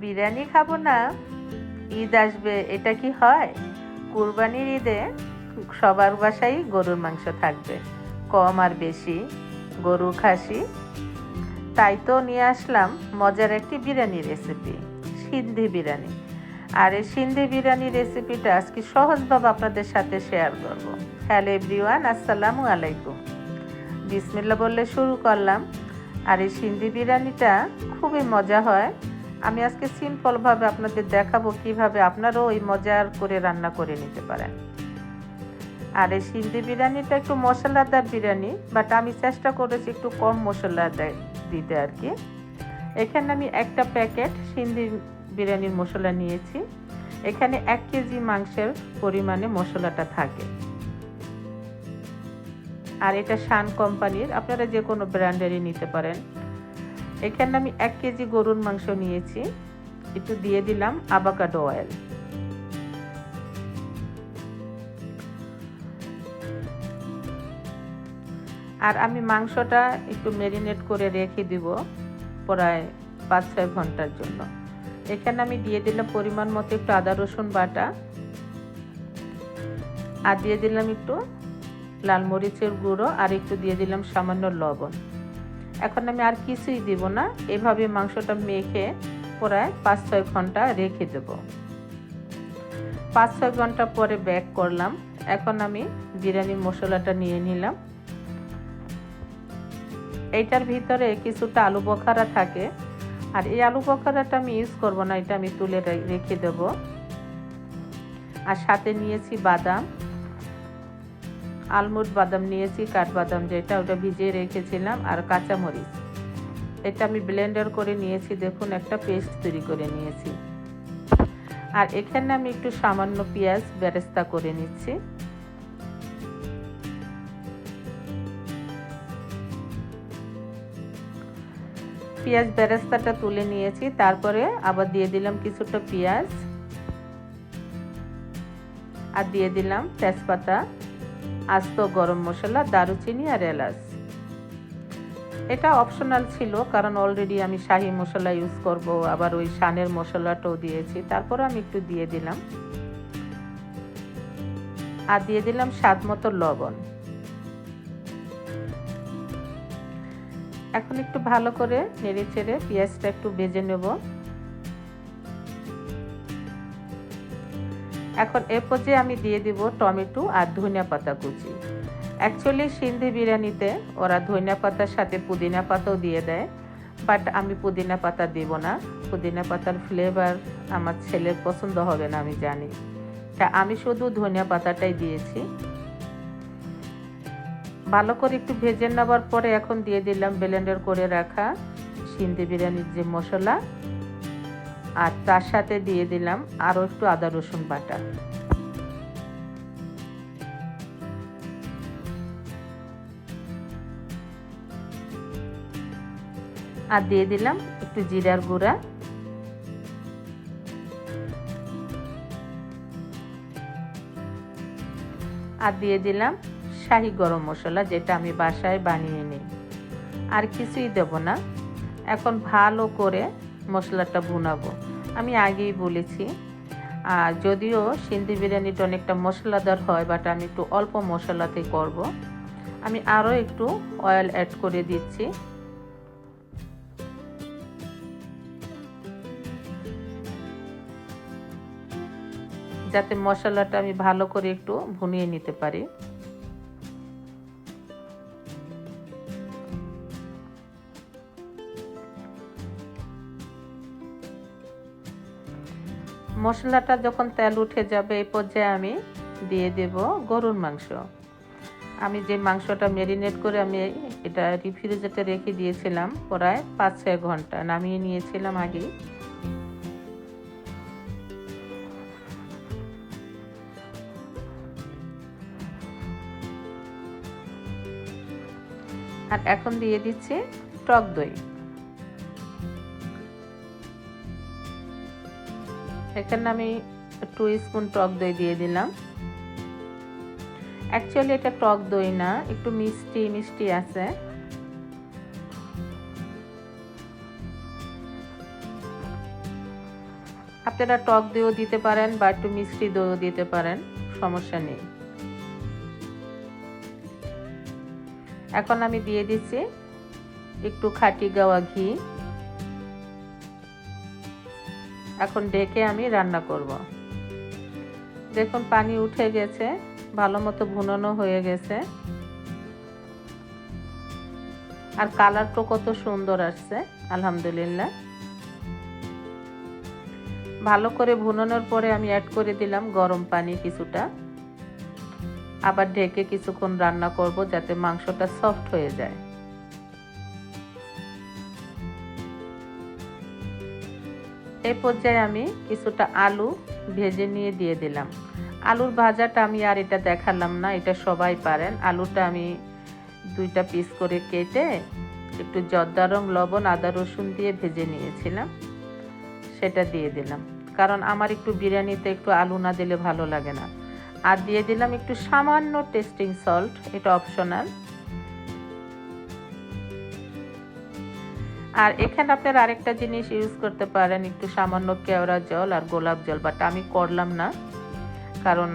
বিরিয়ানি খাব না। ঈদ আসবে, এটা কি হয়? কুরবানির ঈদে সবার বাসায় গরুর মাংস থাকবে। কম আর বেশি, গরু খাসি। তাই তো নিয়ে আসলাম মজার একটি বিরিয়ানি রেসিপি সিন্ধি বিরিয়ানি। আর এই সিন্ধি বিরিয়ানি রেসিপিটা আজকে সহজভাবে আপনাদের সাথে শেয়ার করব। হ্যালো এভরিওয়ান আসসালামু আলাইকুম। বিসমিল্লা বললে শুরু করলাম। আর এই সিন্ধি বিরিয়ানিটা খুবই মজা হয়। আমি আজকে সিম্পলভাবে আপনাদের দেখাবো কীভাবে আপনারাও ওই মজার করে রান্না করে নিতে পারেন। আর এই সিন্ধি বিরিয়ানিটা একটু মশলাদার বিরিয়ানি বাট আমি চেষ্টা করেছি একটু কম মশলা দিতে আর কি। এখানে আমি একটা প্যাকেট সিন্ধি বিরিয়ানির মশলা নিয়েছি। এখানে এক কেজি মাংসের পরিমাণে মশলাটা থাকে। আর এটা শান কোম্পানির, আপনারা যে কোনো ব্র্যান্ডেরই নিতে পারেন। এখানে আমি এক কেজি গরুর মাংস নিয়েছি। একটু দিয়ে দিলাম আবাকাডো অয়েল আর আমি মাংসটা একটু ম্যারিনেট করে রেখে দিব প্রায় পাঁচ, ছয় ঘণ্টার জন্য। এখানে আমি দিয়ে দিলাম পরিমাণ মতো একটু আদা, রসুন বাটা। আর দিয়ে দিলাম একটু লাল মরিচের গুঁড়ো আর একটু দিয়ে দিলাম সামান্য লবণ। এখন আমি আর কিছুই দিব না। এভাবে মাংসটা মেখে প্রায় পাঁচ ছয় ঘণ্টা রেখে দেব। পাঁচ ছয় ঘণ্টা পরে ব্যাক করলাম। এখন আমি বিরিয়ানির মশলাটা নিয়ে নিলাম। এইটার ভিতরে কিছুটা আলু বখারা থাকে। আর এই আলু বখারাটা আমি ইউজ করব না, এটা আমি তুলে রেখে দেব। আর সাথে নিয়েছি বাদাম। আলমুড বাদাম নিয়েছি, কাঠবাদাম যেটা, ওটা ভিজিয়ে রেখেছিলাম, আর কাঁচামরিচ। এটা আমি ব্লেন্ডার করে নিয়েছি, দেখুন, একটা পেস্ট তৈরি করে নিয়েছি। আর এখানে আমি একটু সামান্য পেঁয়াজ বেরেস্তা করে নিচ্ছি। পেঁয়াজ বেরেস্তাটা তুলে নিয়েছি, তারপরে আবার দিয়ে দিলাম কিছুটা পেঁয়াজ। আর দিয়ে দিলাম তেজপাতা। আস্ত গরম মশলা, দারুচিনি আর এলাচ। এটা অপশনাল ছিল, কারণ অলরেডি আমি শাহি মশলা ইউজ করব, আবার ওই শানের মশলাটাও দিয়েছি। তারপর আমি একটু দিয়ে দিলাম। আর দিয়ে দিলাম স্বাদ মতো লবণ। এখন একটু ভালো করে নেড়ে চেড়ে পেঁয়াজটা একটু ভেজে নেব। এখন এর পর্যায়ে আমি দিয়ে দিব টমেটো আর ধনিয়া পাতা কুচি। অ্যাকচুয়ালি সিন্ধি বিরিয়ানিতে ওরা ধনিয়া পাতার সাথে পুদিনা পাতাও দিয়ে দেয় বাট আমি পুদিনা পাতা দেব না। পুদিনা পাতার ফ্লেভার আমার ছেলের পছন্দ হবে না, আমি জানি। তা আমি শুধু ধনিয়া পাতাটাই দিয়েছি। ভালো করে একটু ভেজে নেওয়ার পরে এখন দিয়ে দিলাম ব্লেন্ডার করে রাখা সিন্ধি বিরিয়ানির যে মশলা। আর তার সাথে দিয়ে দিলাম আরও একটু আদা রসুন বাটা। আর দিয়ে দিলাম একটু জিরার গুঁড়া। আর দিয়ে দিলাম শাহি গরম মশলা যেটা আমি বাসায় বানিয়ে নিই। আর কিছুই দেব না। এখন ভালো করে মশলাটা ভুনাবো। আমি আগেই বলেছি। আর যদিও সিন্ধি বিরিয়ানিটা অনেকটা মশলাদার হয় বাট আমি একটু অল্প মশলাতে করব। আমি আরও একটু অয়েল অ্যাড করে দিচ্ছি। যাতে মশলাটা আমি ভালো করে একটু ভুনিয়ে নিতে পারি। মশলাটা যখন তেল উঠে যাবে এই পর্যায়ে আমি দিয়ে দেব গরুর মাংস। আমি যে মাংসটা ম্যারিনেট করে আমি এটা রিফ্রিজারেটে রেখে দিয়েছিলাম প্রায় পাঁচ ছয় ঘণ্টা। নামিয়ে নিয়েছিলাম আগে আর এখন দিয়ে দিচ্ছি টক দই। এখানে আমি টু স্পুন টক দই দিয়ে দিলাম। অ্যাকচুয়ালি এটা টক দই না, একটু মিষ্টি মিষ্টি আছে। আপনারা টক দিয়েও দিতে পারেন বা একটু মিষ্টি দইও দিতে পারেন, সমস্যা নেই। এখন আমি দিয়ে দিচ্ছি একটু খাঁটি গাওয়া ঘি। এখন ডেকে আমি রান্না করব। দেখুন, পানি উঠে গেছে, ভালো মতো ভুনানো হয়ে গেছে। আর কালারটা কত সুন্দর আসছে, আলহামদুলিল্লাহ। ভালো করে ভুনানোর পরে আমি অ্যাড করে দিলাম গরম পানি কিছুটা। আবার ঢেকে কিছুক্ষণ রান্না করব যাতে মাংসটা সফট হয়ে যায়। এই পর্যায়ে আমি কিছুটা আলু ভেজে নিয়ে দিয়ে দিলাম। আলুর ভাজাটা আমি আর এটা দেখালাম না, এটা সবাই পারেন। আলুটা আমি দুইটা পিস করে কেটে একটু জর্দা রং, লবণ, আদা, রসুন দিয়ে ভেজে নিয়েছিলাম। সেটা দিয়ে দিলাম। কারণ আমার একটু বিরিয়ানিতে একটু আলু না দিলে ভালো লাগে না। আর দিয়ে দিলাম একটু সামান্য টেস্টিং সল্ট এটা অপশনাল আর এখানে আপনার আরেকটা জিনিস ইউজ করতে পারেন, একটু সামান্য কেওড়া জল আর গোলাপ জল বাট আমি করলাম না। কারণ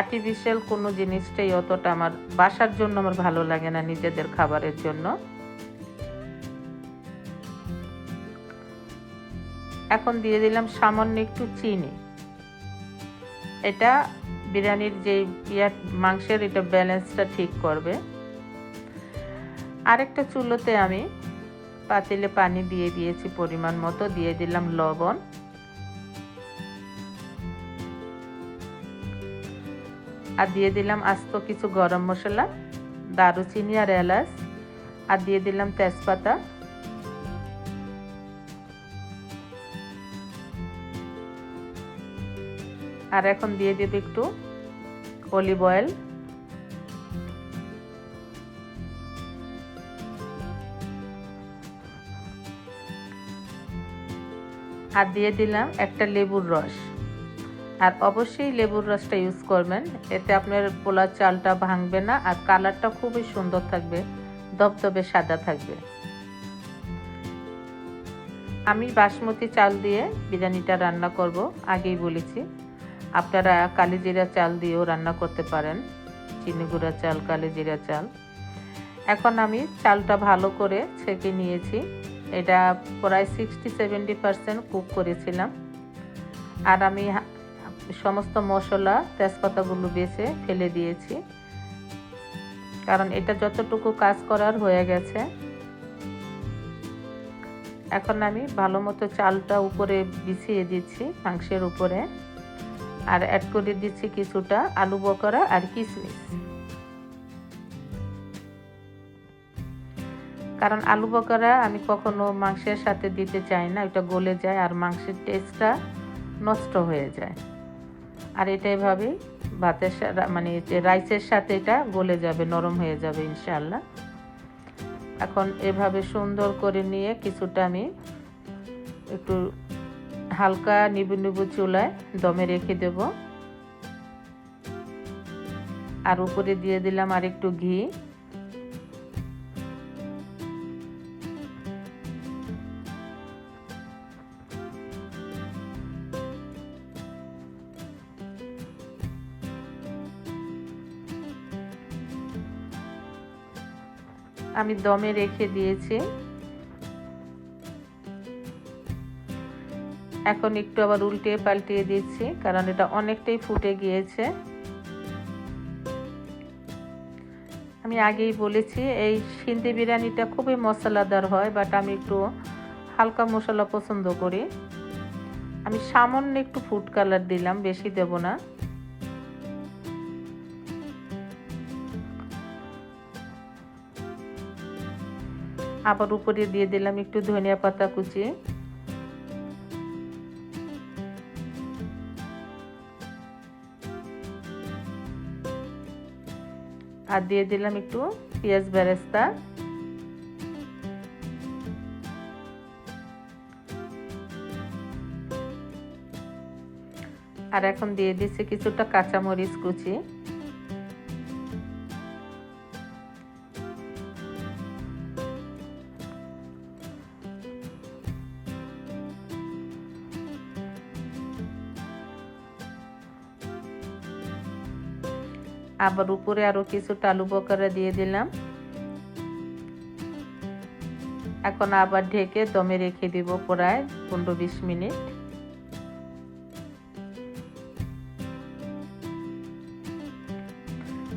আর্টিফিশিয়াল কোনো জিনিসটাই অতটা আমার বাসার জন্য আমার ভালো লাগে না নিজেদের খাবারের জন্য। এখন দিয়ে দিলাম সামান্য একটু চিনি। এটা বিরিয়ানির যে ইয়া মাংসের এটা ব্যালেন্সটা ঠিক করবে। আরেকটা চুলোতে আমি পাতিলে পানি দিয়ে দিয়েছি পরিমাণ মতো, দিয়ে দিলাম লবণ। আর দিয়ে দিলাম আস্ত কিছু গরম মশলা, দারুচিনি আর এলাচ, আর দিয়ে দিলাম তেজপাতা। আর এখন দিয়ে দেব একটু অলিভ অয়েল। আর দিয়ে দিলাম একটা লেবুর রস। আর অবশ্যই লেবুর রসটা ইউজ করবেন। এতে আপনার পোলার চালটা ভাঙবে না আর কালারটা খুবই সুন্দর থাকবে দবদবে সাদা থাকবে। আমি বাসমতি চাল দিয়ে বিরিয়ানিটা রান্না করব, আগেই বলেছি। আপনারা কালিজিরা চাল দিয়েও রান্না করতে পারেন, চিনি গুঁড়া চাল কালিজিরা চাল। এখন আমি চালটা ভালো করে ছেঁকে নিয়েছি। এটা প্রায় সিক্সটি সেভেন্টি পারসেন্ট কুক করেছিলাম। আর আমি সমস্ত মশলা, তেজপাতাগুলো বেছে ফেলে দিয়েছি। কারণ এটা যতটুকু কাজ করার হয়ে গেছে। এখন আমি ভালো মতো চালটা উপরে বিছিয়ে দিচ্ছি মাংসের উপরে। আর অ্যাড করে দিচ্ছি কিছুটা আলু বকরা আর কিশমিশ কারণ আলু বকরা আমি কখনো মাংসের সাথে দিতে চাই না ওটা গলে যায় আর মাংসের টেস্টটা নষ্ট হয়ে যায়। আর এটা এভাবেই ভাতের মানে রাইসের সাথে এটা গলে যাবে, নরম হয়ে যাবে ইনশাল্লাহ এখন এভাবে সুন্দর করে নিয়ে কিছুটা আমি একটু হালকা নিবু নিবু চুলায় দমে রেখে দেব। আর উপরে দিয়ে দিলাম আর একটু ঘি। আমি দমে রেখে দিয়েছি। এখন একটু আবার উল্টিয়ে পাল্টিয়ে দিচ্ছি, কারণ এটা অনেকটাই ফুটে গিয়েছে। আমি আগেই বলেছি, এই সিন্ধি বিরিয়ানিটা খুবই মশলাদার হয় বাট আমি একটু হালকা মশলা পছন্দ করি। আমি সামান্য একটু ফুড কালার দিলাম, বেশি দেব না। আবার উপরে দিয়ে দিলাম একটু ধনিয়া পাতা কুচি। আর দিয়ে দিলাম একটু পেঁয়াজ বেরেস্তা। আর এখন দিয়ে দিচ্ছি কিছুটা কাঁচামরিচ কুচি। আবার উপরে আরও কিছু আলু বকরা দিয়ে দিলাম। এখন আবার ঢেকে দমে রেখে দিব প্রায় পনেরো বিশ মিনিট।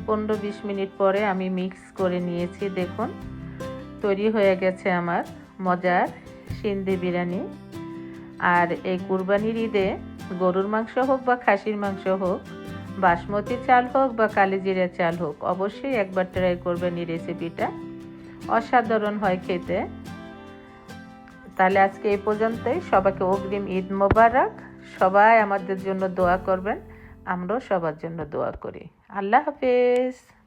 পনেরো বিশ মিনিট পরে আমি মিক্স করে নিয়েছি, দেখুন। তৈরি হয়ে গেছে আমার মজার সিন্দি বিরিয়ানি। আর এই কুরবানির ঈদে গরুর মাংস হোক বা খাসির মাংস হোক বাসমতি চাল হোক বা কালিজিরা চাল হোক, অবশ্যই একবার ট্রাই করবেন এই রেসিপিটা অসাধারণ হয় খেতে। তাহলে আজকে এই পর্যন্তই। সবাইকে অগ্রিম ঈদ মোবারক। সবাই আমাদের জন্য দোয়া করবেন। আমরাও সবার জন্য দোয়া করি। আল্লাহ হাফেজ।